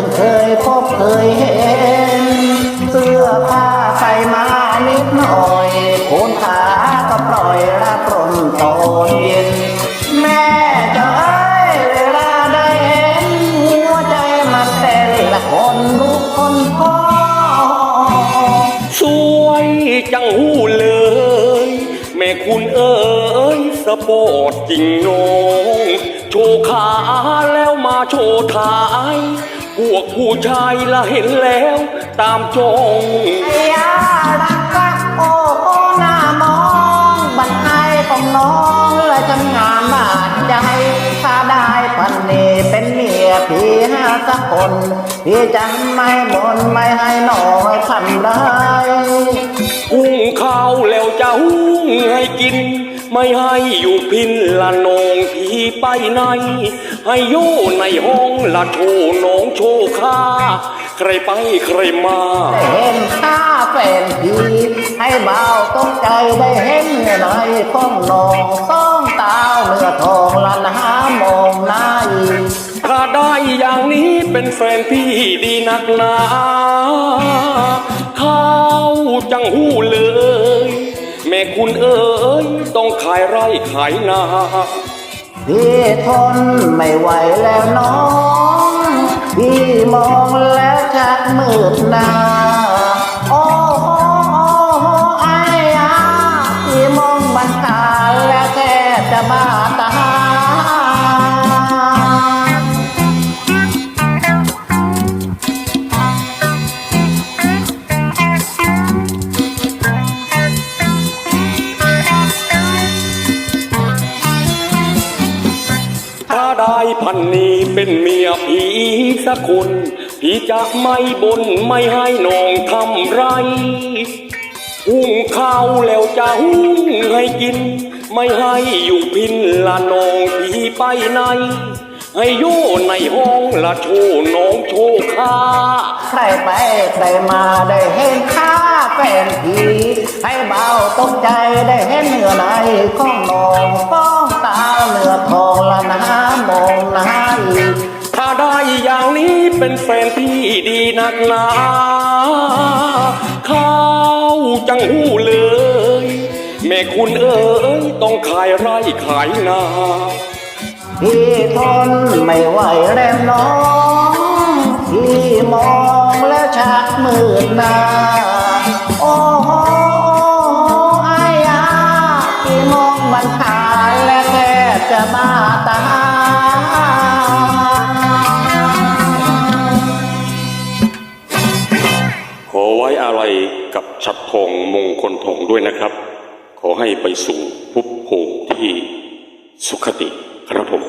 พิ่งเคยพบเคยเห็น เสื้อผ้าใส่มานิดหน่อยโคนขาก็ปล่อยละปรนตอนเย็น แม่จะเอ้ยเวลาได้เห็นหัวใจมันแต่ละคนลุกคนพ่อสวยจังหูเลย แม่คุณเอ้ยสปอร์ตจริงนงโชว์ขาแล้วมาโชว์ท้าย พวกผู้ชายละเห็นแล้ว ตามจองไอ้ยารักรักโอ้โอ้หน้ามองบันไอของน้องและจำงามบาดใจถ้าได้พันนี้เป็นเมียพี่ห้าสักคน พี่จะไม่บนไม่ให้น้องทำได้ ไม่ให้อยู่พินละนองพี่ไปไหน ให้อยู่ในห้องละโชว์น้องโชว์ข้าใครไปใครมาได้เห็นข้าแฟนพี่ให้เบาตกใจได้เห็นในของน้องต้องตาวเนื้อทองละนามองหน้าอีกถ้าได้อย่างนี้เป็นแฟนพี่ดีนักหนา เขาจังหูเลย แม่คุณเอ๋ยต้องขายไร่ขายนาพี่ทนไม่ไหวแล้วน้อง พี่มองแล้วชักมืดหนา พันนี้เป็นเมียพี่สักคนพี่จะไม่บนไม่ให้น้องทำไรหุงข้าวแล้วจะหุงให้กิน ไม่ให้อยู่พินละน้องพี่ไปไหนให้อยู่ในห้องละโชว์น้องโชว์ข้าใครไปใครมาได้เห็นข้าแฟนพี่ให้เบาตกใจได้เห็นเนื้อในของน้องฟ้องตาเนื้อทองละนะ มองหน้าถ้าได้อย่างนี้เป็นแฟนพี่ดีนักหนาเข้าจังหูเลย แม่คุณเอ๋ยต้องขายไร่ขายนาพี่ทนไม่ไหวแล้วน้อง พี่มองแล้วชักมืดนา อะไรกับฉัดทองมงคลทองด้วยนะครับ ขอให้ไปสู่ภพภูมิที่สุขติครับผม